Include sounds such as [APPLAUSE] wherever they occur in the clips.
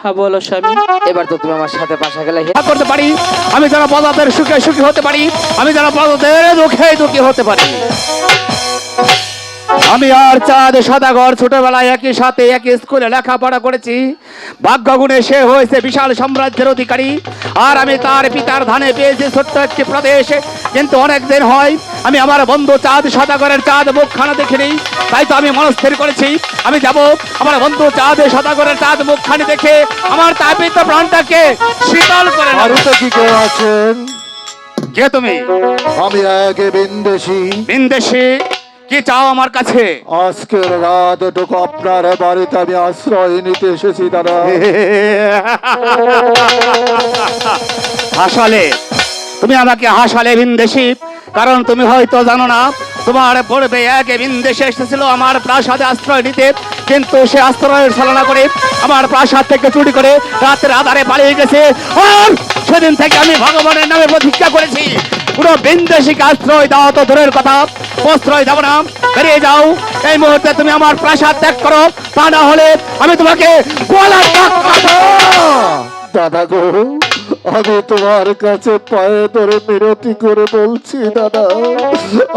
হ্যাঁ বলো স্বামী। এবার তো তুমি আমার সাথে পাশা গেলে করতে পারি? আমি প্রজাদের সুখে সুখী হতে পারি আমি প্রজাদের দুঃখে দুঃখী হতে পারি। আমি আর চাঁদ সদাগর ছোটবেলায় একই সাথে একই স্কুলে লেখাপড়া করেছি। ভাগ্যগুণে সে হয়েছে বিশাল সাম্রাজ্যের অধিকারী। আর আমি তার পিতার ধানে পেয়েছি ছোট্ট একটি প্রদেশ। কিন্তু অনেক দিন হয় আমি আমার বন্ধু চাঁদ সদাগরের চাঁদ মুখখানা দেখিনি। তাই তো আমি মনস্থির করেছি। আমি যাব আমার বন্ধু চাঁদ সদাগরের চাঁদ মুখখানি দেখে আমার তাপিত প্রাণটাকে শীতল করে কি কেউ আছেন? কে তুমি? আমি এক বিন্দেশি। বিন্দেশি কি চাও আমার কাছে? আজকের রাত এটুকু আপনার বাড়িতে আমি আশ্রয় নিতে এসেছি দাদা। [LAUGHS] হাসালে তুমি আমাকে হাসালে ভিনদেশি কারণ তুমি হয়তো জানো না, তোমার পূর্বে এক ভিনদেশে এসেছিল আমার প্রাসাদে আশ্রয় নিতে, কিন্তু সে আশ্রয়ের ছলনা করে আমার প্রাসাদ থেকে চুরি করে রাতের আধারে পালিয়ে গেছে আর সেদিন থেকে আমি ভগবানের নামে প্রতিজ্ঞা করেছি, পুরো বিন্দেশিকে আশ্রয় দেওয়া তো দূরের কথা, প্রশ্রয় দেবো না, বেরিয়ে যাও এই মুহূর্তে তুমি আমার প্রাসাদ ত্যাগ করো, তা না হলে আমি তোমাকে। দাদা গো আমি তোমার কাছে পায়ে ধরে মিনতি করে বলছি, দাদা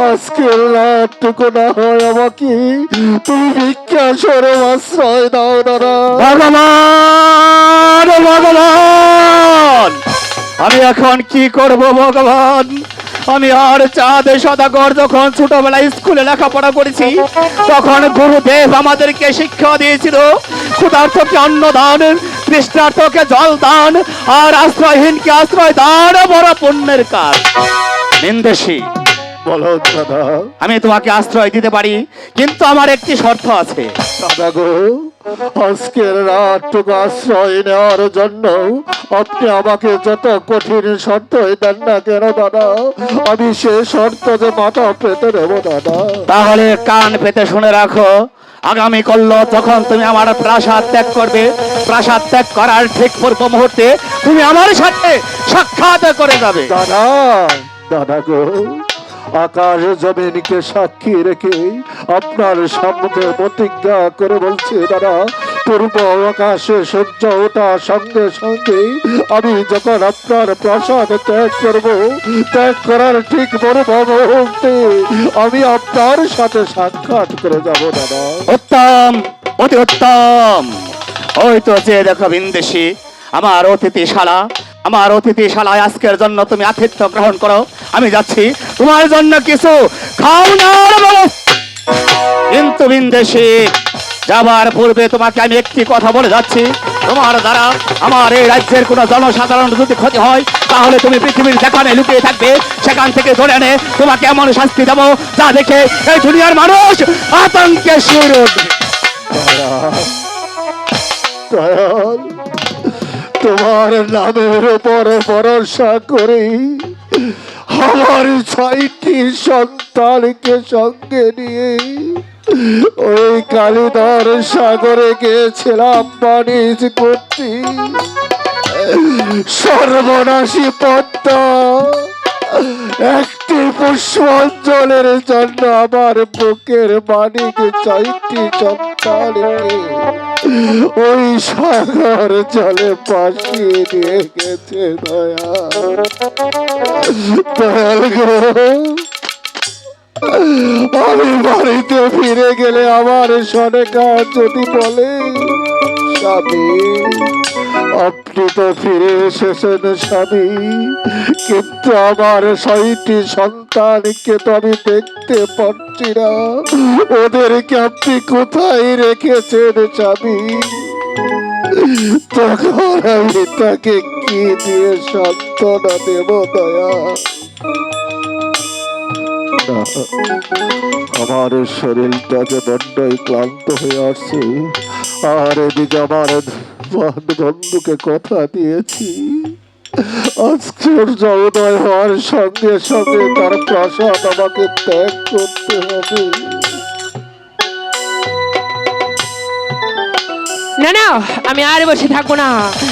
আজকের রাতটুকু না হয় আমাকে তুমি ভিক্ষা সরে আশ্রয় দাও, দাদা। ভগবান আমি এখন কি করব ভগবান? আমি আর চাঁদ সদাগর যখন ছোটবেলায় স্কুলে লেখাপড়া করেছি, তখন গুরুদেব আমাদেরকে শিক্ষা দিয়েছিল ক্ষুধার্থকে অন্ন দান তৃষ্ণার্থকে জল দান আর আশ্রয়হীনকে আশ্রয় দান বড় পুণ্যের কাজ। নিন্দেশী বলো দাদা। আমি তোমাকে আশ্রয় দিতে পারি কিন্তু আমার একটি শর্ত আছে। দাদা গো আজকের রাতটুকু আশ্রয় নেওয়ার জন্য আপনি আমাকে যত কঠিন শর্ত দেন না কেন দাদা? আমি সে শর্ত যে মাথা পেতে নেব দাদা। তাহলে কান পেতে শুনে রাখো আগামী করল, যখন তুমি আমার প্রাসাদ ত্যাগ করবে, প্রাসাদ ত্যাগ করার ঠিক পূর্ব মুহূর্তে তুমি আমার সাথে সাক্ষাৎ করে যাবে। দাদা দাদা গো, আকাশ জমিনকে সাক্ষী রেখে আপনার সম্মুখে প্রতিজ্ঞা করে বলছে, দাদা পূর্ব আকাশে সূর্য ওঠার সঙ্গে সঙ্গে আমি যখন আপনার প্রাসাদ ত্যাগ করব, ত্যাগ করার ঠিক পূর্ব মুহূর্তে আমি আপনার সাথে সাক্ষাৎ করে যাব, দাদা। উত্তম, অতি উত্তম। ওই তো যে দেখো বিন্দেশি, আমার অতিথিশালা, আমার অতিথিশালায় আজকের জন্য তুমি আতিথ্য গ্রহণ করো। আমি যাচ্ছি, তোমার জন্য কিছু খাওয়ানোর ব্যবস্থা। কিন্তু বিন্দেশি যাবার পূর্বে তোমাকে আমি একটি কথা বলে যাচ্ছি। তোমার দ্বারা আমার এই রাজ্যের কোনো জনসাধারণ যদি ক্ষতি হয়, তাহলে তুমি পৃথিবীর যেখানে লুকিয়ে থাকবে, সেখান থেকে ধরে এনে তোমাকে এমন শাস্তি দেবো, যা দেখে এই দুনিয়ার মানুষ আতঙ্কে দয়াল, তোমার নামের উপরে ভরসা করে। আমার ছয়টি সন্তানকে সঙ্গে নিয়ে ওই কালিদার সাগরে গিয়েছিলাম বাণিজ্য করতে সর্বনাশী পদ্মা। একটি পুষ্পাঞ্জলের জন্য আমার বুকের মানিক চাইটি সন্তানকে ওই সাগর জলে পাশিয়ে দিয়ে গেছে দয়া। দয়াল আমি বাড়িতে ফিরে গেলে আমার সনে সনেকা যদি বলে, স্বামী, আপনি তো ফিরে এসেছেন স্বামী, কিন্তু আমার ছয়টি সন্তানকে তো আমি দেখতে পাচ্ছি না। ওদেরকে আপনি কোথায় রেখেছেন স্বামী? তখন আমি তাকে কি দিয়ে সান্ত্বনা দেব দয়া আমার শরীরটা যে বড্ডই ক্লান্ত হয়ে আসছে। আর এদিকে আমার বন্ধুকে কথা দিয়েছি। আজকের জগদয় হওয়ার সঙ্গে সঙ্গে তার প্রাসাদ আমাকে ত্যাগ করতে হবে। না না, আমি আর বসে থাকব না।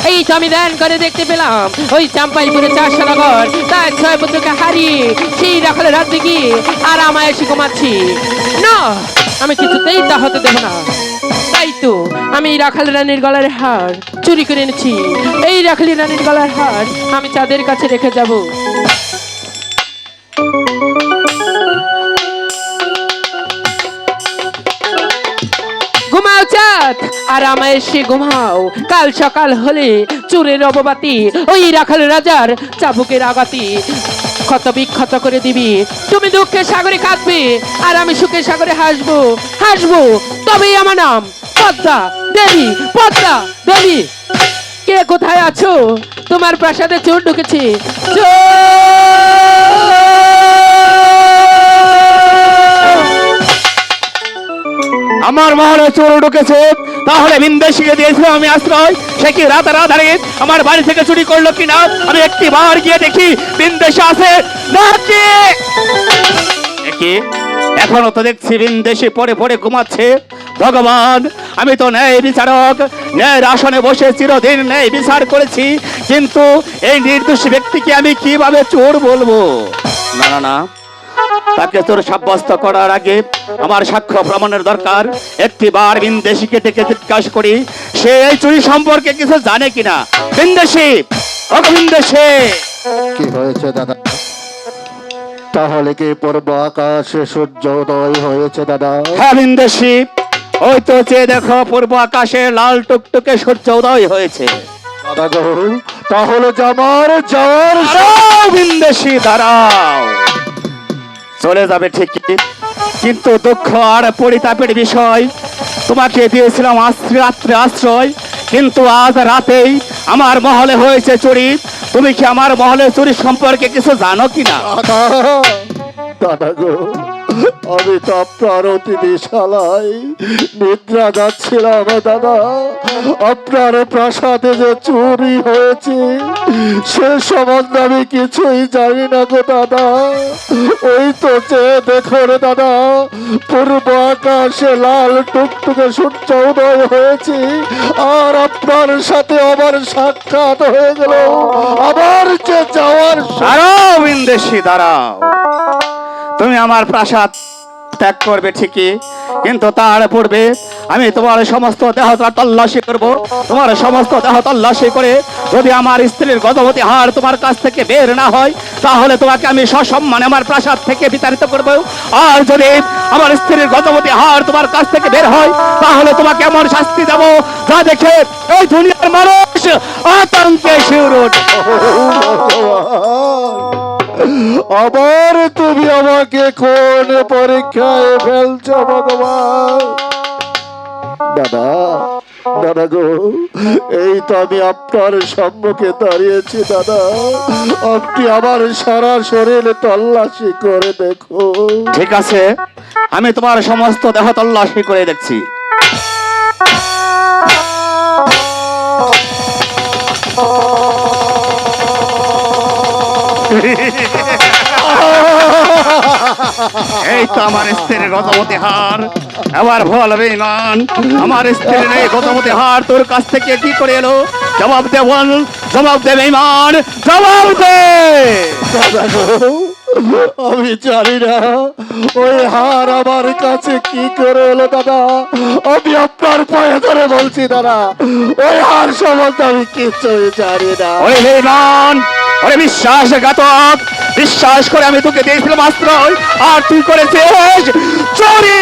এই তো আমি ধ্যান করে দেখতে পেলাম, ওই চাম্পাইপুরে চারশো নগর তার ছয় পুত্রকে হারিয়ে সেই দখলে রাজ্যে গিয়ে আর আমায় এসে ঘুমাচ্ছি। না, আমি কিছুতেই তা হতে দেবো না। তাই তো আমি রাখাল রানীর গলার হার চুরি করে এনেছি। এই রাখালি রানীর গলার হার আমি চাঁদের কাছে রেখে যাব। চাঁদ আর আমায় এসে ঘুমাও। কাল সকাল হলে চোরের অববাতি ওই রাখাল রাজার চাবুকের আগাতি। ক্ষত বিক্ষত করে দিবি। তুমি দুঃখের সাগরে কাঁদবে, আর আমি সুখের সাগরে হাসবো। হাসবো, তবেই আমার নাম। পদ্মা দেবী পদ্মা দেবী। কে কোথায় আছো? তোমার প্রাসাদে চোর ঢুকেছে। আমার মহলে চোর ঢুকেছে। তাহলে বিন্দেশিকে দিয়েছিলাম, আমি আশ্রয়। সে কি রাত রাধারে আমার বাড়ি থেকে চুরি করল কিনা? আমি একটি বার গিয়ে দেখি বিন্দেশে আছে নাকি? এখনও তো দেখছি বিন্দেশি পরে পরে ঘুমাচ্ছে। ভগবান, আমি তো ন্যায় বিচারক। ন্যায়ের আসনে বসে চিরদিন ন্যায় বিচার করেছি। কিন্তু এই নির্দোষী ব্যক্তিকে আমি কীভাবে চোর বলব? না না না। তাকে তোর সাব্যস্ত করার আগে আমার সাক্ষ্য প্রমাণের দরকার। একটি বার বিন্দেশিকে ডেকে জিজ্ঞাসা করি সে এই চুরি সম্পর্কে কিছু জানে কিনা? বিন্দেশি ও বিন্দেশি কি হয়েছে দাদা? তাহলে কি পূর্ব আকাশে সূর্য উদয় হয়েছে দাদা? হ্যাঁ বিন্দেশি ওই তো চেয়ে দেখো পূর্ব আকাশে লাল টুকটুকে সূর্য উদয় হয়েছে। দাদা গো তাহলে যাবার যাওয়ার বিন্দেশি দাঁড়াও। চলে যাবে ঠিকই। কিন্তু দুঃখ আর পরিতাপের বিষয়। তোমাকে দিয়েছিলাম রাত্রে আশ্রয়। কিন্তু আজ রাতেই আমার মহলে হয়েছে চুরি। তুমি কি আমার মহলে চুরি সম্পর্কে কিছু জানো কিনা? দাদা গো আমি তো আপনার অতিথিশালায় নিদ্রা যাচ্ছিলাম দাদা। আপনার প্রাসাদে যে চুরি হয়েছে, সে সম্বন্ধে আমি কিছুই জানি না গো দাদা। ওই তো চেয়ে দেখো রে দাদা, পূর্ব আকাশে লাল টুকটুকে সূর্য উদয় হয়েছে, আর আপনার সাথে আমার সাক্ষাৎ হয়ে গেল। আবার যে যাওয়ার দাঁড়াও, বিন্দেশি, দাঁড়াও। তুমি আমার প্রাসাদ ত্যাগ করবে ঠিকই কিন্তু তার পূর্বে আমি তোমার সমস্ত দেহ তল্লাশি করব তোমার সমস্ত দেহ তল্লাশি করে যদি আমার স্ত্রীর গর্ভবতী হার তোমার কাছ থেকে বের না হয় তাহলে তোমাকে আমি সসম্মানে আমার প্রাসাদ থেকে বিতাড়িত করব আর যদি আমার স্ত্রীর গর্ভবতী হার তোমার কাছ থেকে বের হয় তাহলে তোমাকে এমন শাস্তি দেব যা দেখে এই দুনিয়ার মানুষ আতঙ্কে শিউর। আবার তুমি আমাকে কোন পরীক্ষায় ফেলছো ভগবান? দাদা দাদা গো, এই তো আমি আপনার সম্মুখে দাঁড়িয়েছি, দাদা। আপনি আমার সারা শরীর তল্লাশি করে দেখো ঠিক আছে, আমি তোমার সমস্ত দেহ তল্লাশি করে দেখছি। এই তো আমার স্ত্রীর গতমতি হার। এবার ভুল বেমান আমার স্ত্রীর এই গতমতি হার। তোর কাছ থেকে কি করে এলো? জবাব দে বল জবাব দে বেমান জবাব দে। আমি জানি না ওই হার আমার কাছে কি করে এলো দাদা? আমি আপনার পায়ে ধরে বলছি দাদা ওই হার সম্বন্ধে আমি কিছুই জানি না। বেমান ওরে বিশ্বাসঘাতক বিশ্বাস করে আমি তোকে দিয়েছিলাম আশ্রয়, আর তুই করেছিস চুরি।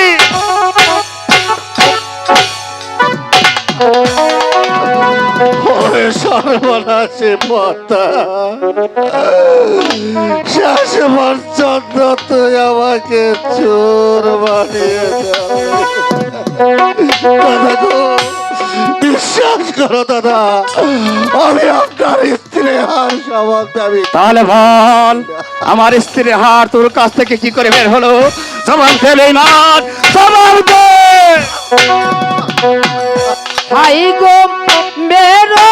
আমাকে চোর বিশ্বাস করো দাদা, আমি আপনার হার তাহলে বল আমার স্ত্রীর হার তোর কাছ থেকে কি করে বের হলো? সবার ফেলে দে। হাই গো বেরো